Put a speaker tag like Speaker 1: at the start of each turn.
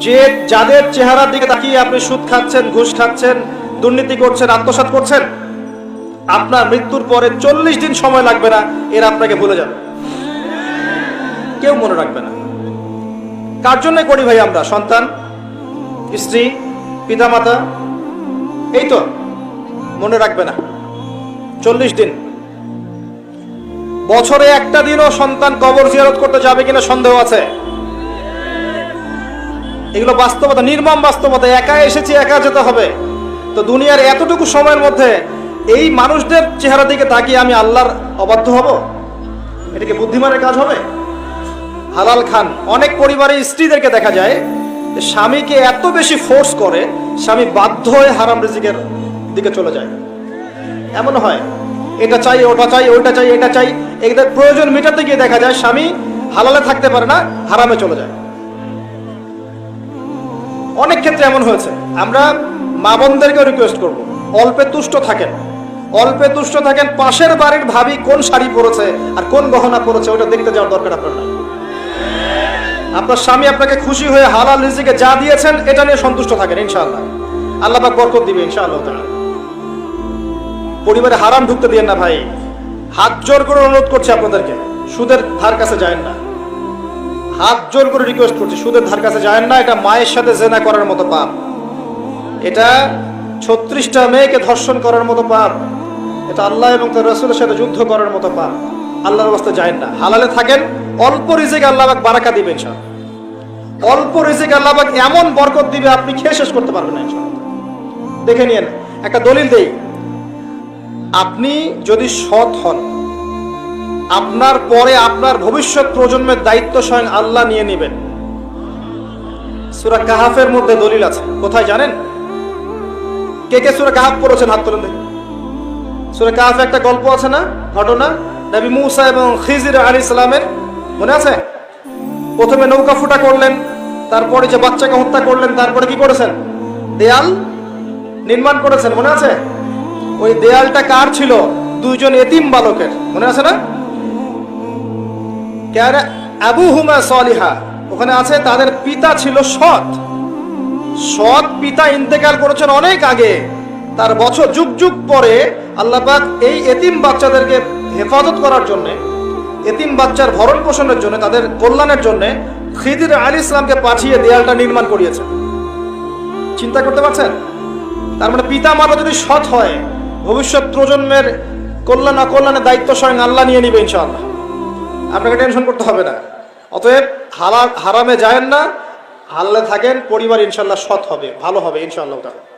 Speaker 1: যে যাদের চেহারার দিকে তাকিয়ে আপনি সুদ খাচ্ছেন, ঘুষ খাচ্ছেন, দুর্নীতি করছেন, আত্মসাৎ করছেন, আপনার মৃত্যুর পরে চল্লিশ দিন সময় লাগবে না, এরা আপনাকে ভুলে যাবে। কেউ মনে রাখবে না। কার জন্য করি ভাই আমরা? সন্তান, স্ত্রী, পিতামাতা? এই তো, মনে রাখবে না। চল্লিশ দিন। বছরে একটা দিনও সন্তান কবর জিয়ারত করতে যাবে কিনা সন্দেহ আছে? এগুলো বাস্তবতা, নির্মম বাস্তবতা একা এসেছি, একা যেতে হবে। তো দুনিয়ার এতটুকু সময়ের মধ্যে এই মানুষদের চেহারা দিকে তাকিয়ে আমি আল্লাহর অবাধ্য হব? এটা কি বুদ্ধিমানের কাজ হবে? হালাল খান, অনেক পরিবারে স্ত্রীদেরকে দেখা যায় যে স্বামীকে এত বেশি ফোর্স করে, স্বামী বাধ্য হয়ে হারাম রিজিকের দিকে চলে যায়। এমন হয়, এটা চাই, ওটা চাই, ওইটা চাই, এটা চাই, এদের প্রয়োজন মেটাতে গিয়ে দেখা যায় স্বামী হালালে থাকতে পারে না, হারামে চলে যায়। অনেক ক্ষেত্রে এমন হয়েছে। আমরা মা বোনদেরকেও রিকোয়েস্ট করব, অল্পে তুষ্ট থাকেন। অল্পে তুষ্ট থাকেন, পাশের বাড়ির ভাবি কোন শাড়ি পরেছে আর কোন গহনা পরেছে, ওটা দেখতে যাওয়ার দরকার আপনার নাই। আপনার স্বামী আপনাকে খুশি হয়ে হালাল রিজিকে যা দিয়েছেন, এটা নিয়ে সন্তুষ্ট থাকেন, ইনশাআল্লাহ। আল্লাহ পাক বরকত দিবে, ইনশাআল্লাহ তাআলা। পরিবারে হারাম ঢুকতে দিয়েন না ভাই। হাত জোর করে অনুরোধ করছি আপনাদেরকে, সুদের ধার কাছে যায় না। হাত জোর করে রিকোয়েস্ট করছি, সুদের ধার কাছে যায় না, এটা মায়ের সাথে জেনা করার মতো পাপ। এটা ছত্রিশটা মেয়েকে ধর্ষণ করার মতো পাপ। এটা আল্লাহ এবং তার রসুলের সাথে যুদ্ধ করার মতো পাপ। আল্লাহর অবস্থা যায় না। হালালে থাকেন, অল্প রিজিক আল্লাহ পাক বারাকা দিবেন সব অল্প রিজিক আল্লাহবাক এমন বরকত দিবে, আপনি খেয়ে শেষ করতে পারবেন না দেখে নিয়েন, একটা দলিল দেই। আপনি যদি সৎ হন আপনার পরে আপনার ভবিষ্যৎ প্রজন্মের দায়িত্ব স্বয়ং আল্লাহ নিয়ে নেবেন। সুরা কাহাফের মধ্যে দলিল আছে। কোথায় জানেন? কে কে সুরা কাহাফ পড়েছেন? হাত তুলেন সুরা কাহাফে একটা গল্প আছে না? ঘটনা? নবী মুসা এবং খিজির আলী ইসলামের মনে আছে? প্রথমে নৌকা ফুটা করলেন, তারপরে যে বাচ্চাকে হত্যা করলেন, তারপরে কি করেছেন? দেয়াল নির্মাণ করেছেন, মনে আছে? ওই দেয়ালটা কার ছিল? দুইজন এতিম বালকের। মনে আছে না? কেন? আবু হুমা সলিহা। ওখানে আছে, তাদের পিতা ছিল সৎ। সৎ পিতা ইন্তেকাল করেছেন অনেক আগে। তার বছর যুগ যুগ পরে আল্লাহ পাক এই এতিম বাচ্চাদেরকে হেফাজত করার জন্য, এতিম বাচ্চার ভরণ পোষণের জন্য, তাদের কল্যাণের জন্য খিদির আলী ইসলামকে পাঠিয়ে দেয়ালটা নির্মাণ করিয়েছেন। চিন্তা করতে পারছেন? তার মানে পিতা মাতা যদি সৎ হয়, ভবিষ্যৎ প্রজন্মের কল্যাণ অকল্যাণের দায়িত্ব স্বয়ং আল্লাহ নিয়ে নিবে ইনশাআল্লাহ। আপনাকে টেনশন করতে হবে না। অতএব হারা হারামে যায়েন না, হাললে থাকেন, পরিবার ইনশাল্লাহ সৎ হবে, ভালো হবে ইনশাআল্লাহ তাআলা।